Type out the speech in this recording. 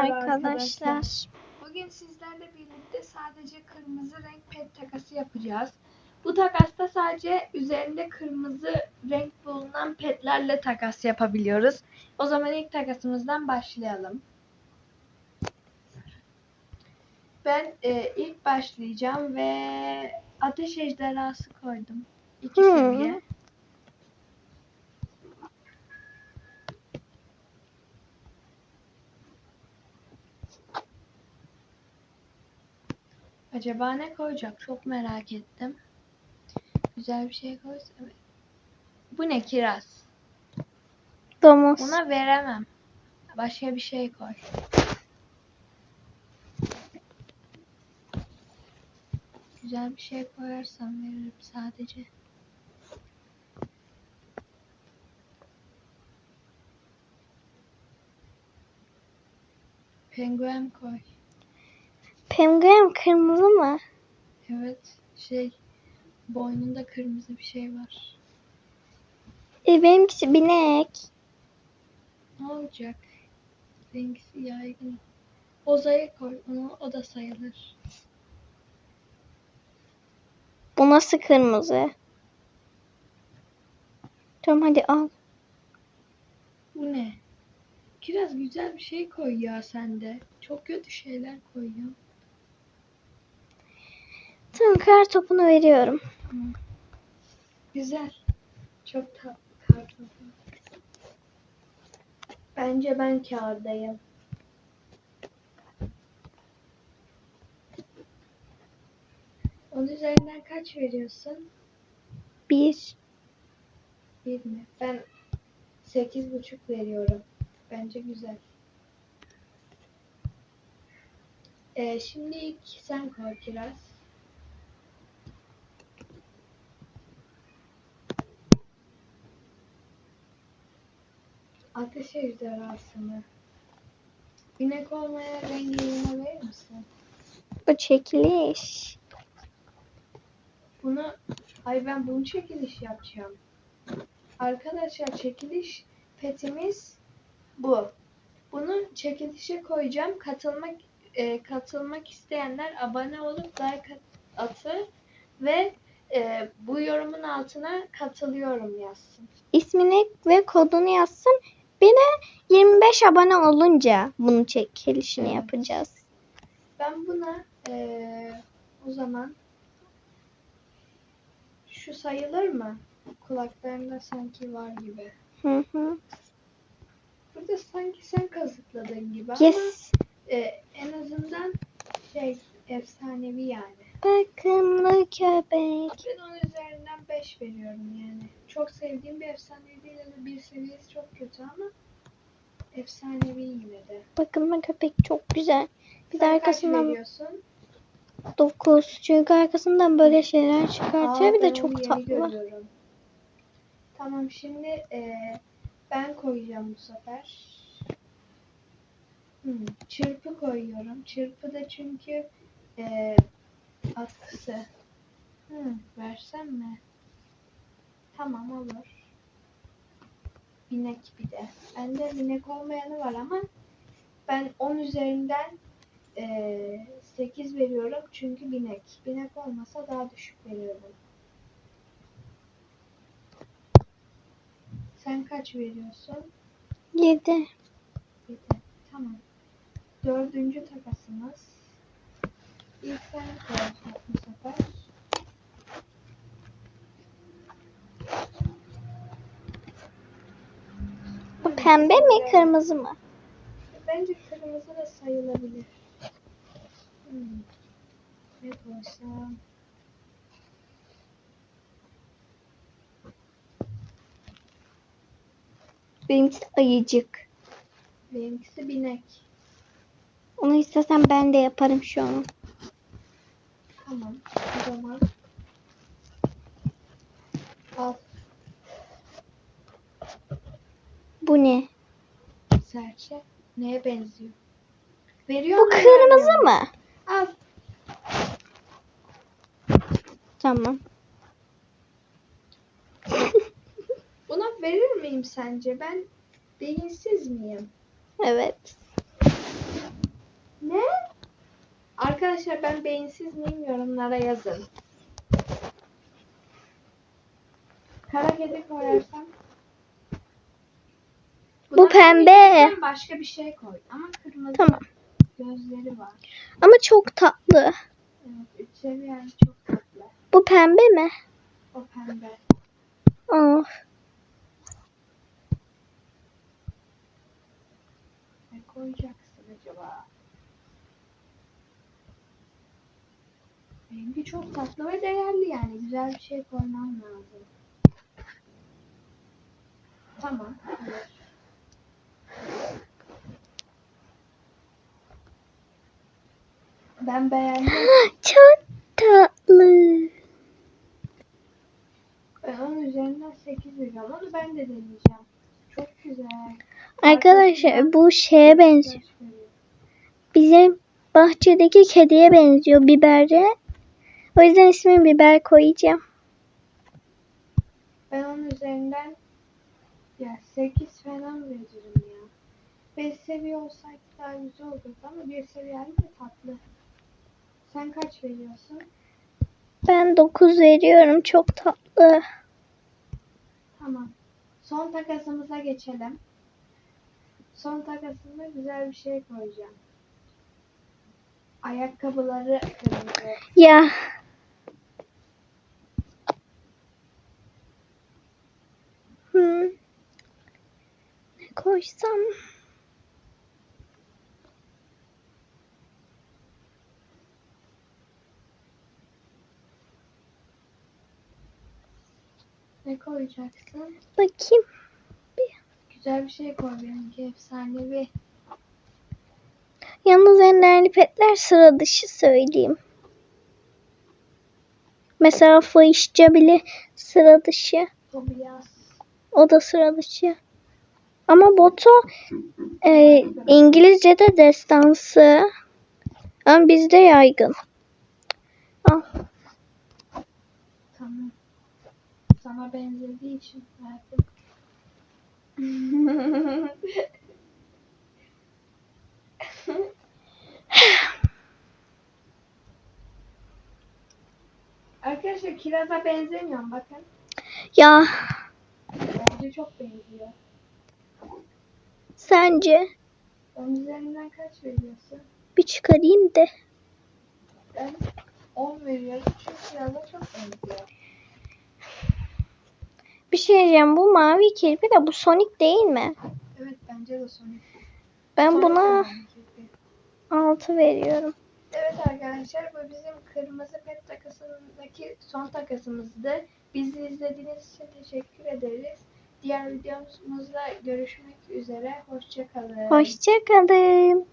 arkadaşlar. Bugün sizlerle birlikte sadece kırmızı renk pet takası yapacağız. Bu takasta sadece üzerinde kırmızı renk bulunan petlerle takas yapabiliyoruz. O zaman ilk takasımızdan başlayalım. Ben e, ilk başlayacağım ve ateş ejderhası koydum. İki seviye. Acaba ne koyacak? Çok merak ettim. Güzel bir şey koysa. Bu ne kiraz? Domuz. Buna veremem. Başka bir şey koy. Güzel bir şey koyarsam veririm sadece. Penguen koy. Penguen kırmızı mı? Evet, şey boynunda kırmızı bir şey var. E, benimkisi binek. Ne olacak? Rengisi yaygın. Oza'ya koy. Onu, o da sayılır. Bu nasıl kırmızı? Tamam hadi al. Bu ne? Kiraz güzel bir şey koy ya sen de. Çok kötü şeyler koyuyor. Kar topunu veriyorum. Güzel. Çok tatlı kartopu. Bence ben kârdayım. Onun üzerinden kaç veriyorsun? Bir. Bir mi? Ben sekiz buçuk veriyorum. Bence güzel. Ee, şimdi ilk sen koy kiraz. Ateş ejderhası mı? Binek olmaya rengi yine verir misin? Bu çekiliş. Bunu, ay ben bunu çekiliş yapacağım. Arkadaşlar çekiliş petimiz bu. Bunu çekilişe koyacağım. Katılmak e, katılmak isteyenler abone olup like at- atı ve e, bu yorumun altına katılıyorum yazsın. İsmini ve kodunu yazsın. Bir de 25 abone olunca bunun çekilişini Evet. yapacağız. Ben buna e, o zaman şu sayılır mı? Kulaklarında sanki var gibi. Hı hı. Burada sanki sen kazıkladın gibi Yes. ama e, en azından şey efsanevi yani. Bakımlı köpek. Ben onun üzerinden 5 veriyorum yani. Çok sevdiğim bir efsanevi değil ama bir seviyesi çok kötü ama efsanevi yine de. Bakımlı köpek çok güzel. Bir de Sen kaç arkasından veriyorsun? 9. Çünkü arkasından böyle şeyler çıkartıyor. Aa, bir de çok tatlı. görüyorum. Tamam şimdi e, ben koyacağım bu sefer. Hmm, çırpı koyuyorum. Çırpı da çünkü e, atkısı. Hmm, versem mi? Tamam olur. Binek bir de. Bende binek olmayanı var ama ben 10 üzerinden e, 8 veriyorum çünkü binek. Binek olmasa daha düşük veriyorum. Sen kaç veriyorsun? 7. 7. Tamam. Dördüncü takasımız. İlk sen koyacaksın bu sefer. Bu pembe mi kırmızı mı? Bence kırmızı da sayılabilir. Hmm. Ne koysam? Benimkisi ayıcık. Benimkisi binek. Onu istesem ben de yaparım şu an. Zaman al Bu ne? serçe. Neye benziyor? Veriyor Bu mu, kırmızı vermiyor mı? Al. Tamam. Buna verir miyim sence? Ben beyinsiz miyim? Evet. Arkadaşlar ben beyinsiz miyim yorumlara yazın. Kara kedi koyarsam. Bu Buna pembe. Başka bir şey koy. Ama kırmızı Tamam. gözleri var. Ama çok tatlı. Evet, üç seviyen çok tatlı. Bu pembe mi? O pembe. Of. Ne koyacaksın acaba? Benimki çok tatlı ve değerli yani. Güzel bir şey koymam lazım. Tamam. Ben beğendim. Çok tatlı. Ben onun üzerinden 8 veriyorum. Onu ben de deneyeceğim. Çok güzel. Arkadaşlar bu şeye benziyor. Bizim bahçedeki kediye benziyor bibere. O yüzden ismini biber koyacağım. Ben onun üzerinden ya 8 falan veririm ya. 5 seviye olsaydı daha güzel olurdu ama bir seviyeli de tatlı. Sen kaç veriyorsun? Ben 9 veriyorum. Çok tatlı. Tamam. Son takasımıza geçelim. Son takasında güzel bir şey koyacağım. Ayakkabıları kırmızı. Ya. Hmm. Ne koysam? Ne koyacaksın? Bakayım. Güzel bir şey koy benimki efsanevi. Yalnız enderli petler sıra dışı söyleyeyim. Mesela fahişçe bile sıra dışı. Tobias. O da sıra dışı. Ama boto e, İngilizce'de destansı. Ama bizde yaygın. Al. Tamam. Sana benzediği için verdim. Arkadaşlar kiraza benzemiyorum bakın. Ya Bence çok benziyor. Sence Onun üzerinden kaç veriyorsun? bir çıkarayım da. Ben 10 veriyorum çünkü kiraza çok benziyor. Bir şey diyeceğim. Bu mavi kirpi de bu Sonic değil mi? Evet bence de Sonic. Ben Sonic buna de kirpi. 6 veriyorum. Evet arkadaşlar bu bizim kırmızı pet takasındaki son takasımızdı. Bizi izlediğiniz için teşekkür ederiz. Diğer videomuzda görüşmek üzere. Hoşçakalın. Hoşçakalın.